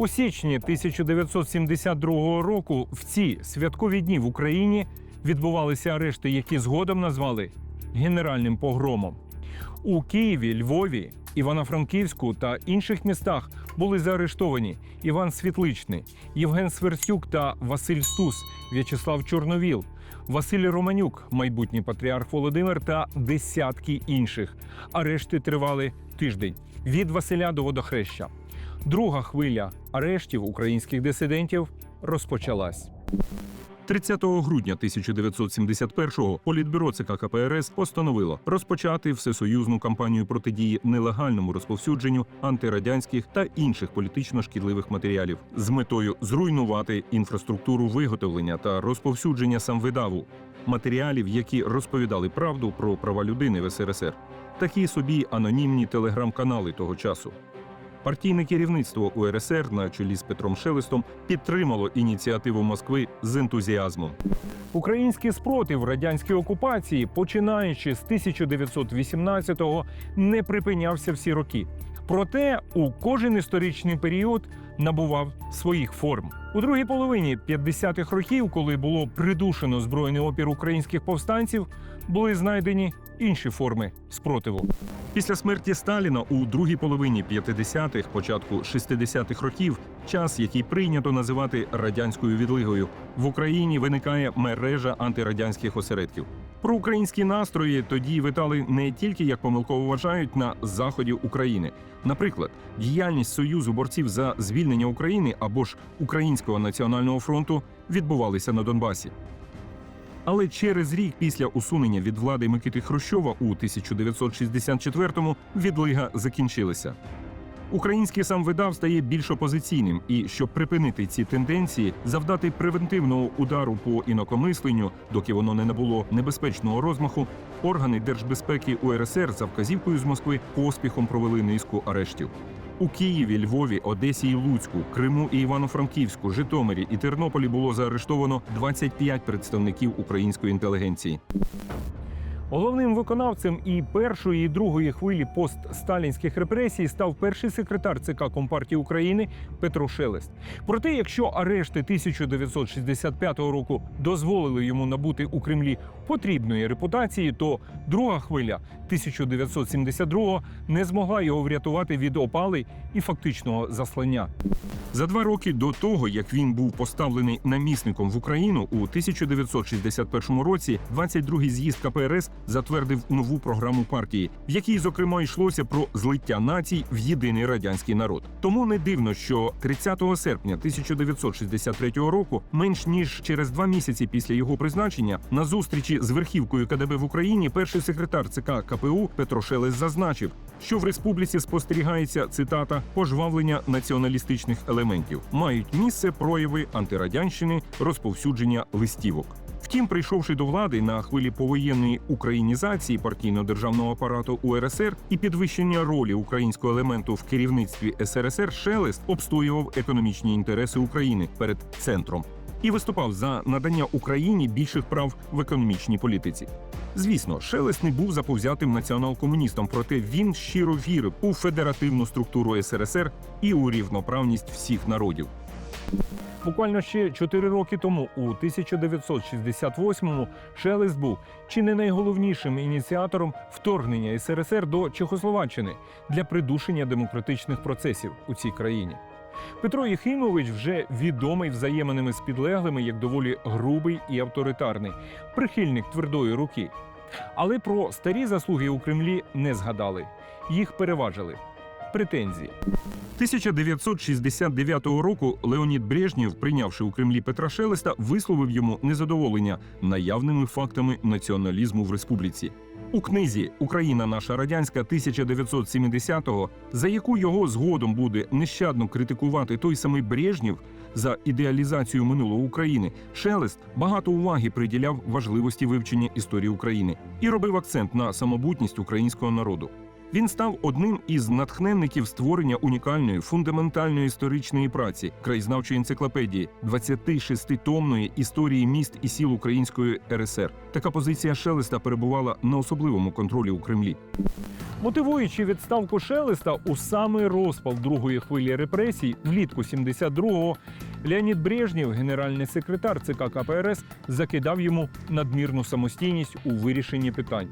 У січні 1972 року в ці святкові дні в Україні відбувалися арешти, які згодом назвали генеральним погромом. У Києві, Львові, Івано-Франківську та інших містах були заарештовані Іван Світличний, Євген Сверстюк та Василь Стус, В'ячеслав Чорновіл, Василь Романюк, майбутній патріарх Володимир та десятки інших. Арешти тривали тиждень від Василя до водохреща. Друга хвиля арештів українських дисидентів розпочалась. 30 грудня 1971-го Політбюро ЦК КПРС постановило розпочати всесоюзну кампанію протидії нелегальному розповсюдженню антирадянських та інших політично шкідливих матеріалів з метою зруйнувати інфраструктуру виготовлення та розповсюдження самвидаву матеріалів, які розповідали правду про права людини в СРСР. Такі собі анонімні телеграм-канали того часу. Партійне керівництво УРСР на чолі з Петром Шелестом підтримало ініціативу Москви з ентузіазмом. Український спротив радянській окупації, починаючи з 1918-го, не припинявся всі роки. Проте у кожен історичний період набував своїх форм. У другій половині 50-х років, коли було придушено збройний опір українських повстанців, були знайдені інші форми спротиву. Після смерті Сталіна у другій половині 50-х, початку 60-х років, час, який прийнято називати радянською відлигою, в Україні виникає мережа антирадянських осередків. Проукраїнські настрої тоді витали не тільки як помилково вважають на заході України. Наприклад, діяльність Союзу борців за звільнення України або ж Українського національного фронту відбувалися на Донбасі. Але через рік після усунення від влади Микити Хрущова у 1964-му відлига закінчилася. Український самвидав стає більш опозиційним, і щоб припинити ці тенденції, завдати превентивного удару по інакомисленню, доки воно не набуло небезпечного розмаху, органи держбезпеки УРСР за вказівкою з Москви поспіхом провели низку арештів. У Києві, Львові, Одесі і Луцьку, Криму і Івано-Франківську, Житомирі і Тернополі було заарештовано 25 представників української інтелігенції. Головним виконавцем і першої, і другої хвилі постсталінських репресій став перший секретар ЦК Компартії України Петро Шелест. Проте, якщо арешти 1965 року дозволили йому набути у Кремлі потрібної репутації, то друга хвиля 1972 не змогла його врятувати від опали і фактичного заслання. За два роки до того, як він був поставлений намісником в Україну, у 1961 році 22-й з'їзд КПРС затвердив нову програму партії, в якій, зокрема, йшлося про злиття націй в єдиний радянський народ. Тому не дивно, що 30 серпня 1963 року, менш ніж через два місяці після його призначення, на зустрічі з верхівкою КДБ в Україні, перший секретар ЦК КПУ Петро Шелес зазначив, що в республіці спостерігається цитата пожвавлення націоналістичних елементів. Мають місце прояви антирадянщини, розповсюдження листівок. Втім, прийшовши до влади на хвилі повоєнної українізації партійно-державного апарату УРСР і підвищення ролі українського елементу в керівництві СРСР, Шелест обстоював економічні інтереси України перед центром і виступав за надання Україні більших прав в економічній політиці. Звісно, Шелест не був заповзятим націонал-комуністом, проте він щиро вірив у федеративну структуру СРСР і у рівноправність всіх народів. Буквально ще чотири роки тому, у 1968-му, Шелест був чи не найголовнішим ініціатором вторгнення СРСР до Чехословаччини для придушення демократичних процесів у цій країні. Петро Єхимович вже відомий взаєминами з підлеглими як доволі грубий і авторитарний, прихильник твердої руки. Але про старі заслуги у Кремлі не згадали. Їх переважили претензії. 1969 року Леонід Брежнєв, прийнявши у Кремлі Петра Шелеста, висловив йому незадоволення наявними фактами націоналізму в республіці. У книзі Україна наша радянська 1970-го, за яку його згодом буде нещадно критикувати той самий Брежнєв за ідеалізацію минулого України, Шелест багато уваги приділяв важливості вивчення історії України і робив акцент на самобутність українського народу. Він став одним із натхненників створення унікальної фундаментальної історичної праці краєзнавчої енциклопедії 26-томної історії міст і сіл Української РСР. Така позиція Шелеста перебувала на особливому контролі у Кремлі. Мотивуючи відставку Шелеста у самий розпал другої хвилі репресій, влітку 72-го, Леонід Брежнєв, генеральний секретар ЦК КПРС, закидав йому надмірну самостійність у вирішенні питань,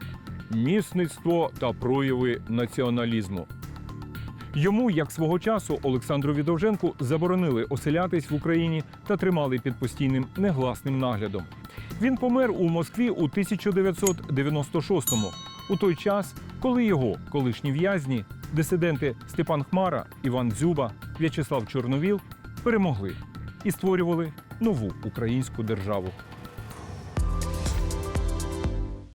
місництво та прояви націоналізму. Йому, як свого часу, Олександру Довженку заборонили оселятись в Україні та тримали під постійним негласним наглядом. Він помер у Москві у 1996-му, у той час, коли його колишні в'язні, дисиденти Степан Хмара, Іван Дзюба, В'ячеслав Чорновіл перемогли і створювали нову українську державу.